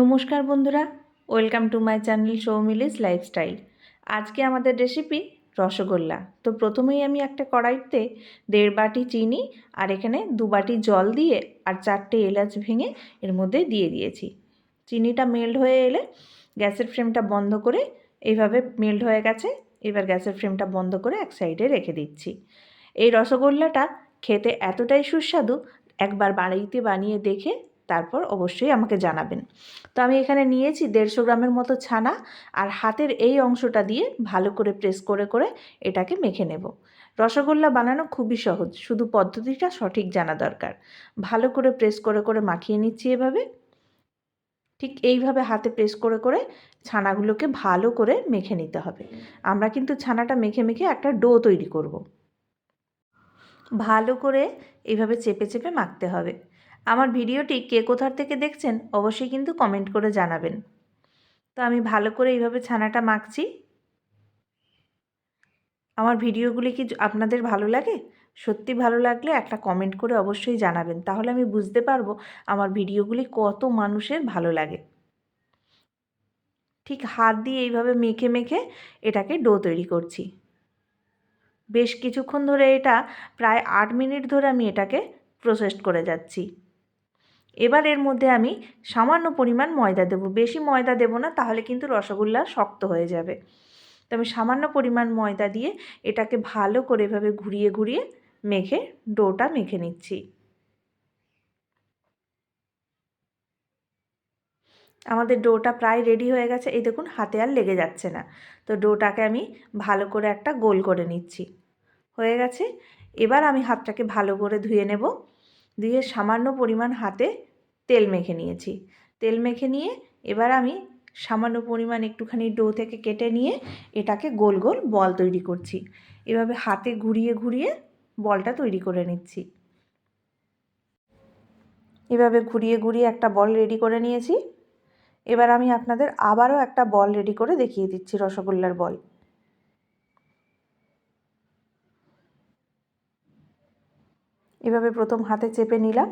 নমস্কার বন্ধুরা, welcome to my channel সৌমিলিস lifestyle. আজকে আমাদের রেসিপি রসগোল্লা। তো প্রথমেই আমি একটা কড়াইতে দেড় বাটি চিনি আর এখানে দু বাটি জল দিয়ে আর চারটে এলাচ ভেঙে এর মধ্যে দিয়ে দিয়েছি। চিনিটা মেল্ট হয়ে এলে গ্যাসের ফ্লেমটা বন্ধ করে এইভাবে মেল্ট হয়ে গেছে, এবার গ্যাসের ফ্লেমটা বন্ধ করে এক সাইডে রেখে দিচ্ছি। এই রসগোল্লাটা খেতে এতটাই সুস্বাদু, একবার বাড়িতে বানিয়ে দেখে তারপর অবশ্যই আমাকে জানাবেন। তো আমি এখানে নিয়েছি দেড়শো গ্রামের মতো ছানা আর হাতের এই অংশটা দিয়ে ভালো করে প্রেস করে করে এটাকে মেখে নেব। রসগোল্লা বানানো খুবই সহজ, শুধু পদ্ধতিটা সঠিক জানা দরকার। ভালো করে প্রেস করে করে মাখিয়ে নিচ্ছি এভাবে। ঠিক এইভাবে হাতে প্রেস করে করে ছানাগুলোকে ভালো করে মেখে নিতে হবে। আমরা কিন্তু ছানাটা মেখে মেখে একটা ডো তৈরি করব। ভালো করে এইভাবে চেপে চেপে মাখতে হবে। আমার ভিডিওটি কে কোথার থেকে দেখছেন অবশ্যই কিন্তু কমেন্ট করে জানাবেন। তো আমি ভালো করে এইভাবে ছানাটা মাখছি। আমার ভিডিওগুলি কি আপনাদের ভালো লাগে? সত্যি ভালো লাগলে একটা কমেন্ট করে অবশ্যই জানাবেন। তাহলে আমি বুঝতে পারব আমার ভিডিওগুলি কত মানুষের ভালো লাগে। ঠিক হাত দিয়ে এইভাবে মেখে মেখে এটাকে ডো তৈরি করছি। বেশ কিছুক্ষণ ধরে এটা প্রায় আট মিনিট ধরে আমি এটাকে প্রসেস করে যাচ্ছি। এবার এর মধ্যে আমি সামান্য পরিমাণ ময়দা দেবো। বেশি ময়দা দেবো না, তাহলে কিন্তু রসগোল্লা শক্ত হয়ে যাবে। তো আমি সামান্য পরিমাণ ময়দা দিয়ে এটাকে ভালো করে এভাবে ঘুরিয়ে ঘুরিয়ে মেখে, ডোটা মেখে নিচ্ছি। আমাদের ডোটা প্রায় রেডি হয়ে গেছে। এই দেখুন, হাতে আর লেগে যাচ্ছে না। তো ডোটাকে আমি ভালো করে একটা গোল করে নিচ্ছি। হয়ে গেছে। এবার আমি হাতটাকে ভালো করে ধুয়ে নেব। দিয়ে সামান্য পরিমাণ হাতে তেল মেখে নিয়েছি। তেল মেখে নিয়ে এবার আমি সামান্য পরিমাণ একটুখানি ডো থেকে কেটে নিয়ে এটাকে গোল গোল বল তৈরি করছি। এভাবে হাতে ঘুরিয়ে ঘুরিয়ে বলটা তৈরি করে নিচ্ছি। এভাবে ঘুরিয়ে ঘুরিয়ে একটা বল রেডি করে নিয়েছি। এবার আমি আপনাদের আবারও একটা বল রেডি করে দেখিয়ে দিচ্ছি রসগোল্লার বল। এভাবে প্রথম হাতে চেপে নিলাম।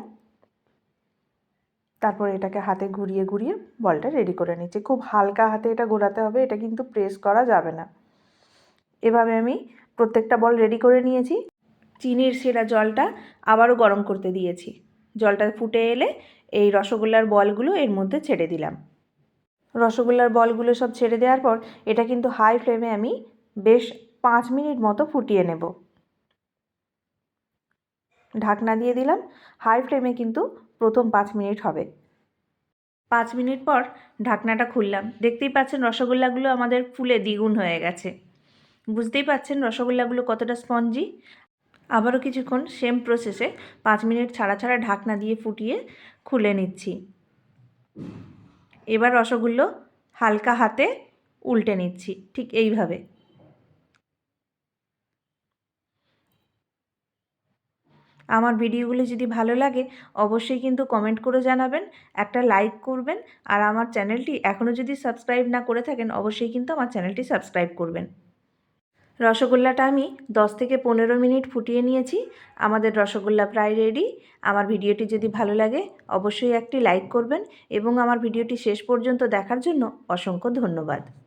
তারপর এটাকে হাতে ঘুরিয়ে ঘুরিয়ে বলটা রেডি করে নিচ্ছি। খুব হালকা হাতে এটা ঘোরাতে হবে, এটা কিন্তু প্রেস করা যাবে না। এভাবে আমি প্রত্যেকটা বল রেডি করে নিয়েছি। চিনির সেরা জলটা আবারও গরম করতে দিয়েছি। জলটা ফুটে এলে এই রসগোল্লার বলগুলো এর মধ্যে ছেড়ে দিলাম। রসগোল্লার বলগুলো সব ছেড়ে দেওয়ার পর এটা কিন্তু হাই ফ্লেমে আমি বেশ পাঁচ মিনিট মতো ফুটিয়ে নেব। ঢাকনা দিয়ে দিলাম। হাই ফ্লেমে কিন্তু প্রথম পাঁচ মিনিট হবে। পাঁচ মিনিট পর ঢাকনাটা খুললাম। দেখতেই পাচ্ছেন রসগোল্লাগুলো আমাদের ফুলে দ্বিগুণ হয়ে গেছে। বুঝতেই পাচ্ছেন রসগোল্লাগুলো কতটা স্পঞ্জি? আবারও কিছুক্ষণ সেম প্রসেসে পাঁচ মিনিট ছাড়া ছাড়া ঢাকনা দিয়ে ফুটিয়ে খুলে নিচ্ছি। এবার রসগোল্লো হালকা হাতে উল্টে নিচ্ছি। ঠিক এইভাবে। আমার ভিডিওগুলি যদি ভালো লাগে, অবশ্যই কিন্তু কমেন্ট করে জানাবেন, একটা লাইক করবেন, আর আমার চ্যানেলটি এখনও যদি সাবস্ক্রাইব না করে থাকেন, অবশ্যই কিন্তু আমার চ্যানেলটি সাবস্ক্রাইব করবেন। রসগোল্লাটা আমি 10 থেকে পনেরো মিনিট ফুটিয়ে নিয়েছি, আমাদের রসগোল্লা প্রায় রেডি আমার ভিডিওটি যদি ভালো লাগে, অবশ্যই একটি লাইক করবেন, এবং আমার ভিডিওটি শেষ পর্যন্ত দেখার জন্য অসংখ্য ধন্যবাদ।